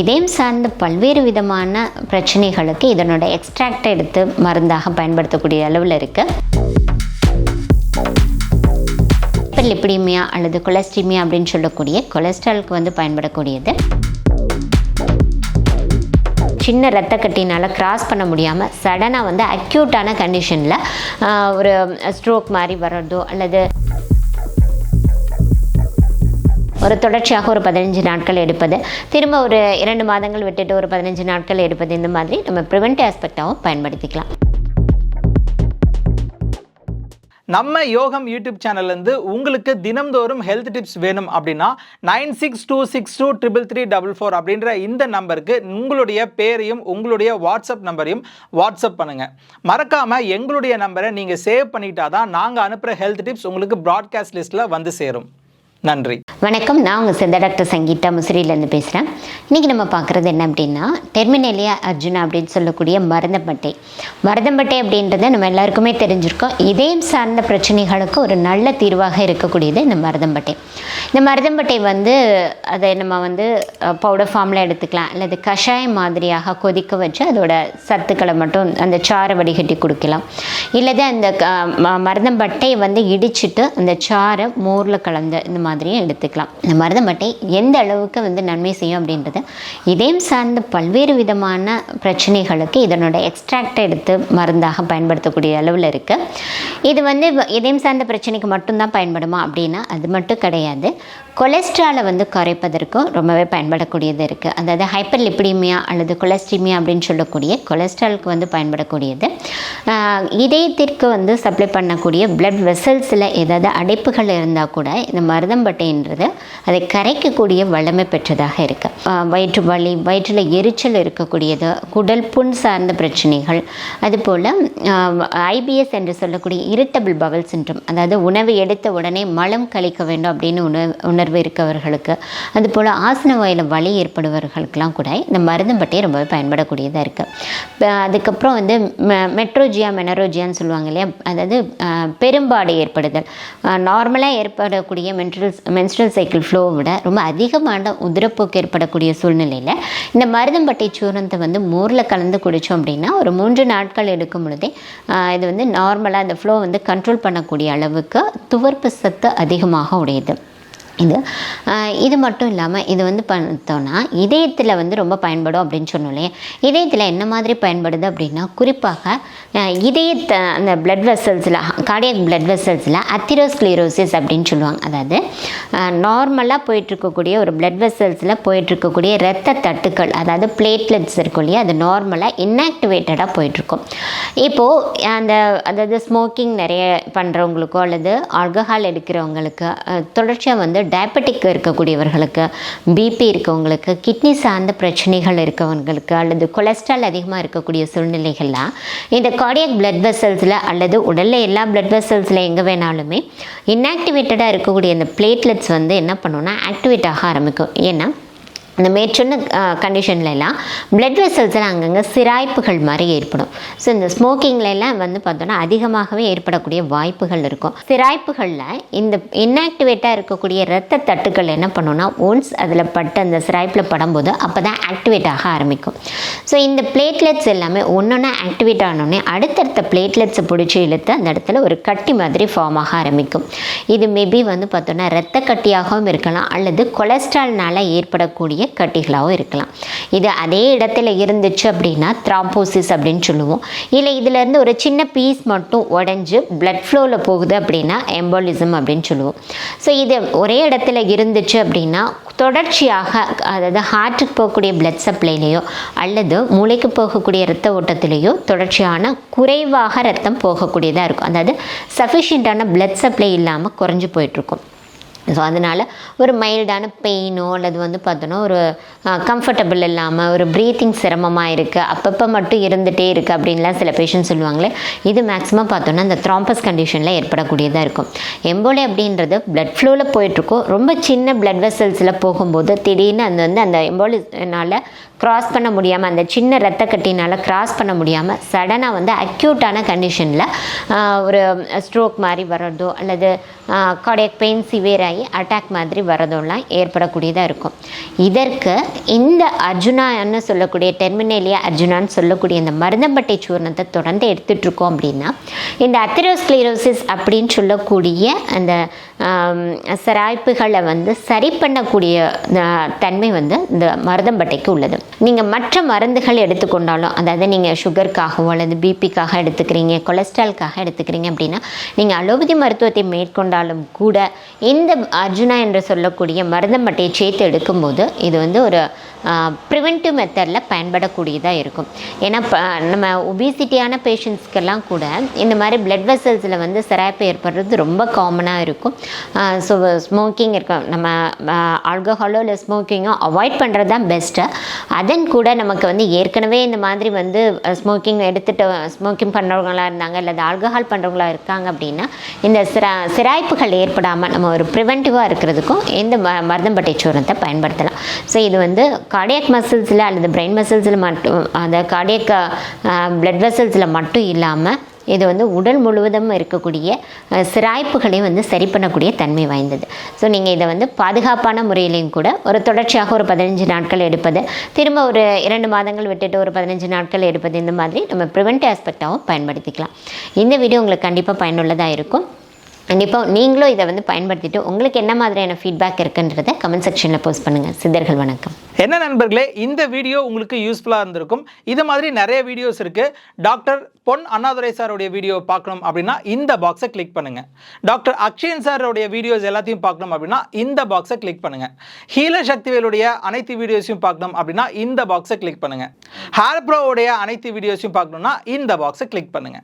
இதயம் சார்ந்த பல்வேறு விதமான பிரச்சனைகளுக்கு இதனோட எக்ஸ்ட்ராக்டை எடுத்து மருந்தாக பயன்படுத்தக்கூடிய அளவில் இருக்குது லிப்பிடிமியா அல்லது கொலஸ்ட்ரிமியா அப்படின்னு சொல்லக்கூடிய கொலஸ்ட்ராலுக்கு வந்து பயன்படக்கூடியது. சின்ன ரத்த கட்டினால் கிராஸ் பண்ண முடியாமல் சடனாக வந்து அக்யூட்டான கண்டிஷனில் ஒரு ஸ்ட்ரோக் மாதிரி வர்றதோ அல்லது ஒரு தொடர்ச்சியாக ஒரு பதினஞ்சு நாட்கள் எடுப்பது திரும்ப ஒரு இரண்டு மாதங்கள் விட்டுட்டு ஒரு பதினஞ்சு நாட்கள் எடுப்பது இந்த மாதிரி நம்ம ப்ரிவென்ட் ஆஸ்பெக்டாகவும் பயன்படுத்திக்கலாம். நம்ம யோகம் யூடியூப் சேனல்லேருந்து உங்களுக்கு தினம்தோறும் ஹெல்த் டிப்ஸ் வேணும் அப்படின்னா nine six two six two triple three double four அப்படின்ற இந்த நம்பருக்கு உங்களுடைய பேரையும் உங்களுடைய வாட்ஸ்அப் நம்பரையும் வாட்ஸ்அப் பண்ணுங்கள் மறக்காமல் எங்களுடைய நம்பரை நீங்கள் சேவ் பண்ணிட்டா தான் நாங்கள் அனுப்புகிற ஹெல்த் டிப்ஸ் உங்களுக்கு ப்ராட்காஸ்ட் லிஸ்ட்டில் வந்து சேரும். நன்றி. வணக்கம் நான் உங்கள் சித்த டாக்டர் சங்கீதா முசிறியிலேருந்து பேசுகிறேன் இன்றைக்கி நம்ம பார்க்குறது என்ன அப்படின்னா டெர்மினேலியா அர்ஜுனா அப்படின்னு சொல்லக்கூடிய மருதம்பட்டை. மருதம்பட்டை அப்படின்றத நம்ம எல்லாருக்குமே தெரிஞ்சிருக்கோம். இதயம் சார்ந்த பிரச்சனைகளுக்கு ஒரு நல்ல தீர்வாக இருக்கக்கூடியது இந்த மருதம்பட்டை. இந்த மருதம்பட்டை வந்து அதை நம்ம வந்து பவுடர் ஃபார்மில் எடுத்துக்கலாம். அல்லது கஷாயம் மாதிரியாக கொதிக்க வச்சு அதோட சத்துக்களை மட்டும் அந்த சாறை வடிகட்டி கொடுக்கலாம். இல்லது அந்த மருதம்பட்டை மருதம்பட்டையை வந்து இடிச்சிட்டு அந்த சாறை மோரில் கலந்து இந்த மாதிரியும் எடுத்துக்கலாம். இந்த மருதம்பட்டை எந்த அளவுக்கு வந்து நன்மை செய்யும் அப்படின்றது இதயம் சார்ந்த பல்வேறு விதமான பிரச்சனைகளுக்கு இதனோட எக்ஸ்ட்ராக்டை எடுத்து மருந்தாக பயன்படுத்தக்கூடிய அளவில் இருக்குது இது வந்து இதயம் சார்ந்த பிரச்சனைக்கு மட்டும்தான் பயன்படுமா அப்படின்னா அது மட்டும் கிடையாது. கொலஸ்ட்ராலை வந்து குறைப்பதற்கும் ரொம்பவே பயன்படக்கூடியது இருக்குது அதாவது ஹைப்பர் லிப்பிடிமியா அல்லது கொலஸ்ட்ரிமியா அப்படின்னு சொல்லக்கூடிய கொலஸ்ட்ராலுக்கு வந்து பயன்படக்கூடியது. இதயத்திற்கு வந்து சப்ளை பண்ணக்கூடிய பிளட் வெசல்ஸில் ஏதாவது அடைப்புகள் இருந்தால் கூட இந்த மருதம்பட்டைன்றது அதை கரைக்கக்கூடிய வல்லமை பெற்றதாக இருக்குது வயிற்று வலி வயிற்றில் எரிச்சல் இருக்கக்கூடியது குடல் புண் சார்ந்த பிரச்சனைகள் அதுபோல் ஐபிஎஸ் என்று சொல்லக்கூடிய இரிட்டபிள் பவல் சின்ட்ரம் அதாவது உணவு எடுத்த உடனே மலம் கழிக்க வேண்டும் அப்படின்னு உணவு உணர்வு இருக்கவர்களுக்கு அதுபோல் ஆசன வாயில் வலி ஏற்படுவர்களுக்கெல்லாம் கூட இந்த மருதம்பட்டை ரொம்பவே பயன்படக்கூடியதாக இருக்குது அதுக்கப்புறம் வந்து மெ- மெட்ரோஜியா மெனரோஜியான்னு சொல்லுவாங்க இல்லையா? அதாவது பெரும்பாடு ஏற்படுதல். நார்மலாக ஏற்படக்கூடிய மென்ட்ரல்ஸ் மென்ஸ்ட்ரல் சைக்கிள் ஃப்ளோவை விட ரொம்ப அதிகமான உதிரப்போக்கு ஏற்படக்கூடிய சூழ்நிலையில் இந்த மருதம்பட்டை சூரணத்தை வந்து மோரில் கலந்து குடித்தோம் அப்படின்னா ஒரு மூன்று நாட்கள் எடுக்கும் பொழுதே ஆஹ், இது வந்து நார்மலாக அந்த ஃப்ளோ வந்து கண்ட்ரோல் பண்ணக்கூடிய அளவுக்கு துவர்ப்பு சத்து அதிகமாக உடையது. இது. இது மட்டும் இல்லாமல் இது வந்து பார்த்தோன்னா இதயத்தில் வந்து ரொம்ப பயன்படும் அப்படின்னு சொன்னோம் இல்லையா? இதயத்தில் என்ன மாதிரி பயன்படுது அப்படின்னா குறிப்பாக இதயத்தை அந்த பிளட் வெசல்ஸில் கார்டியக் பிளட் வெசல்ஸில் அத்திரோஸ்க்ளீரோசிஸ் அப்படின்னு சொல்லுவாங்க. அதாவது நார்மலாக போயிட்டுருக்கக்கூடிய ஒரு பிளட் வெசல்ஸில் போயிட்டுருக்கக்கூடிய இரத்த தட்டுக்கள் அதாவது பிளேட்லெட்ஸ் இருக்கும் இல்லையா? அது நார்மலாக இன்ஆக்டிவேட்டடாக போயிட்டுருக்கும் இப்போது அந்த அதாவது ஸ்மோக்கிங் நிறைய பண்ணுறவங்களுக்கோ அல்லது ஆல்கஹால் எடுக்கிறவங்களுக்கு தொடர்ச்சியாக வந்து டயபெட்டிக் இருக்கக்கூடியவர்களுக்கு பிபி இருக்கவங்களுக்கு கிட்னி சார்ந்த பிரச்சனைகள் இருக்கவங்களுக்கு அல்லது கொலஸ்ட்ரால் அதிகமாக இருக்கக்கூடிய சூழ்நிலைகள்லாம் இந்த கார்டியக் பிளட் வெசல்ஸில் அல்லது உடலில் எல்லா பிளட் வெசல்ஸில் எங்கே வேணாலுமே இன்ஆக்டிவேட்டடாக இருக்கக்கூடிய இந்த பிளேட்லெட்ஸ் வந்து என்ன பண்ணுன்னா ஆக்டிவேட் ஆக ஆரம்பிக்கும். ஏன்னா இந்த மேற்சொன்ன கண்டிஷன்லலாம் பிளட் வெசல்ஸில் அங்கங்கே சிராய்ப்புகள் மாதிரி ஏற்படும். ஸோ இந்த ஸ்மோக்கிங்லெல்லாம் வந்து பார்த்தோன்னா அதிகமாகவே ஏற்படக்கூடிய வாய்ப்புகள் இருக்கும். சிராய்ப்புகளில் இந்த இன்ஆக்டிவேட்டாக இருக்கக்கூடிய இரத்த தட்டுக்கள் என்ன பண்ணுன்னா ஒன்ஸ் அதில் பட்டு அந்த சிராய்ப்பில் படும்போது அப்போ தான் ஆக்டிவேட் ஆக ஆரம்பிக்கும். ஸோ இந்த பிளேட்லெட்ஸ் எல்லாமே ஒன்றொன்னா ஆக்டிவேட் ஆனோடனே அடுத்தடுத்த பிளேட்லெட்ஸை பிடிச்சி இழுத்து அந்த இடத்துல ஒரு கட்டி மாதிரி ஃபார்ம் ஆக ஆரம்பிக்கும். இது மேபி வந்து பார்த்தோன்னா இரத்த கட்டியாகவும் இருக்கலாம் அல்லது கொலஸ்ட்ரால்னால ஏற்படக்கூடிய கட்டிகளாகவும் இருக்கலாம். இது அதே இடத்துல இருந்துச்சு அப்படின்னா த்ராம்போசிஸ் அப்படின்னு சொல்லுவோம். இல்லை இதுலேருந்து ஒரு சின்ன பீஸ் மட்டும் உடஞ்சி பிளட் ஃப்ளோவில் போகுது அப்படின்னா எம்போலிசம் அப்படின்னு சொல்லுவோம். ஸோ இது ஒரே இடத்துல இருந்துச்சு அப்படின்னா தொடர்ச்சியாக அதாவது ஹார்ட்டுக்கு போகக்கூடிய பிளட் சப்ளைலேயோ அல்லது மூளைக்கு போகக்கூடிய இரத்த ஓட்டத்திலேயோ தொடர்ச்சியான குறைவாக ரத்தம் போகக்கூடியதாக இருக்கும். அதாவது சஃபிஷியண்ட்டான பிளட் சப்ளை இல்லாமல் குறைஞ்சு போயிட்டுருக்கும் ஸோ அதனால் ஒரு மைல்டான பெயினோ அல்லது வந்து பார்த்தோன்னா ஒரு கம்ஃபர்டபுள் இல்லாமல் ஒரு ப்ரீத்திங் சிரமமாக இருக்குது அப்பப்போ மட்டும் இருந்துகிட்டே இருக்குது அப்படின்லாம் சில பேஷண்ட் சொல்லுவாங்களே இது மேக்ஸிமம் பார்த்தோன்னா இந்த த்ராம்பஸ் கண்டிஷனில் ஏற்படக்கூடியதாக இருக்கும். எம்போலி அப்படின்றது பிளட் ஃப்ளோவில் போயிட்டுருக்கோம். ரொம்ப சின்ன பிளட் வெசல்ஸில் போகும்போது திடீர்னு அந்த வந்து அந்த எம்போலினால் கிராஸ் பண்ண முடியாமல் அந்த சின்ன ரத்த கட்டினால் கிராஸ் பண்ண முடியாமல் சடனாக வந்து அக்யூட்டான கண்டிஷனில் ஒரு ஸ்ட்ரோக் மாதிரி வர்றதோ அல்லது கார்டியக் பெயின் சிவியர் ஆகி அட்டாக் மாதிரி வரதெல்லாம் ஏற்படக்கூடியதாக இருக்கும். இதற்கு இந்த அர்ஜுனான்னு சொல்லக்கூடிய டெர்மினேலியா அர்ஜுனான்னு சொல்லக்கூடிய இந்த மருந்தம்பட்டை சூர்ணத்தை தொடர்ந்து எடுத்துகிட்ருக்கோம் அப்படின்னா இந்த அத்திரோஸ்க்ளீரோசிஸ் அப்படின்னு சொல்லக்கூடிய அந்த சிராய்ப்புகளை வந்து சரி பண்ணக்கூடிய தன்மை வந்து இந்த மருதம்பட்டைக்கு உள்ளது. நீங்கள் மற்ற மருந்துகள் எடுத்துக்கொண்டாலும் அதாவது நீங்கள் சுகருக்காகவோ அல்லது பிபிக்காக எடுத்துக்கிறீங்க கொலஸ்ட்ரால்காக எடுத்துக்கிறீங்க அப்படின்னா நீங்கள் அலோபதி மருத்துவத்தை மேற்கொண்டாலும் கூட இந்த அர்ஜுனா என்று சொல்லக்கூடிய மருதம்பட்டையை சேர்த்து எடுக்கும்போது இது வந்து ஒரு ப்ரிவென்டிவ் மெத்தடில் பயன்படக்கூடியதாக இருக்கும். ஏன்னா ப- நம்ம ஒபிசிட்டியான பேஷண்ட்ஸ்க்கெல்லாம் கூட இந்த மாதிரி பிளட் வெசல்ஸில் வந்து சிராய்ப்பு ஏற்படுறது ரொம்ப காமனாக இருக்கும். ஸோ ஸ்மோக்கிங் இருக்கும் நம்ம ஆல்கஹாலோ இல்லை ஸ்மோக்கிங்கோ அவாய்ட் பண்ணுறது தான் பெஸ்ட்டு அதன் கூட நமக்கு வந்து ஏற்கனவே இந்த மாதிரி வந்து ஸ்மோக்கிங் எடுத்துகிட்டு ஸ்மோக்கிங் பண்ணுறவங்களா இருந்தாங்க இல்லை ஆல்கஹால் பண்ணுறவங்களா இருக்காங்க அப்படின்னா இந்த சிரா சிராய்ப்புகள் ஏற்படாமல் நம்ம ஒரு ப்ரிவென்டிவாக இருக்கிறதுக்கும் இந்த ம மருதம்பட்டை சூரத்தை பயன்படுத்தலாம். ஸோ இது வந்து கார்டியக் மசில்ஸில் அல்லது பிரெயின் மசில்ஸில் மட்டும் அந்த கார்டியக் ப்ளட் வெசல்ஸில் மட்டும் இல்லாமல் இது வந்து உடல் முழுவதும் இருக்கக்கூடிய சிராய்ப்புகளை சிராய்ப்புகளையும் வந்து சரி பண்ணக்கூடிய தன்மை வாய்ந்தது. ஸோ நீங்கள் இதை வந்து பாதுகாப்பான முறையிலையும் கூட ஒரு தொடர்ச்சியாக ஒரு பதினஞ்சு நாட்கள் எடுப்பது திரும்ப ஒரு இரண்டு மாதங்கள் விட்டுட்டு ஒரு பதினஞ்சு நாட்கள் எடுப்பது இந்த மாதிரி நம்ம ப்ரிவென்ட் ஆஸ்பெக்டாகவும் பயன்படுத்திக்கலாம். இந்த வீடியோ உங்களுக்கு கண்டிப்பாக பயனுள்ளதாக இருக்கும். கண்டிப்பாக நீங்களும் இதை வந்து பயன்படுத்திட்டு உங்களுக்கு என்ன மாதிரியான ஃபீட்பேக் இருக்குன்றத கமெண்ட் செக்ஷனில் போஸ்ட் பண்ணுங்கள் சித்தர்கள் வணக்கம். என்ன நண்பர்களே இந்த வீடியோ உங்களுக்கு யூஸ்ஃபுல்லாக இருந்திருக்கும். இது மாதிரி நிறைய வீடியோஸ் இருக்குது டாக்டர் பொன் அண்ணாதுரை சாருடைய வீடியோ பார்க்கணும் அப்படின்னா இந்த பாக்ஸை கிளிக் பண்ணுங்கள் டாக்டர் அக்ஷயன் சாரோடைய வீடியோஸ் எல்லாத்தையும் பார்க்கணும் அப்படின்னா இந்த பாக்ஸை கிளிக் பண்ணுங்க. ஹீல சக்திவேலுடைய அனைத்து வீடியோஸையும் பார்க்கணும் அப்படின்னா இந்த பாக்ஸை கிளிக் பண்ணுங்க. ஹேர் ப்ரோவுடைய அனைத்து வீடியோஸையும் பார்க்கணும்னா இந்த பாக்ஸை கிளிக் பண்ணுங்கள்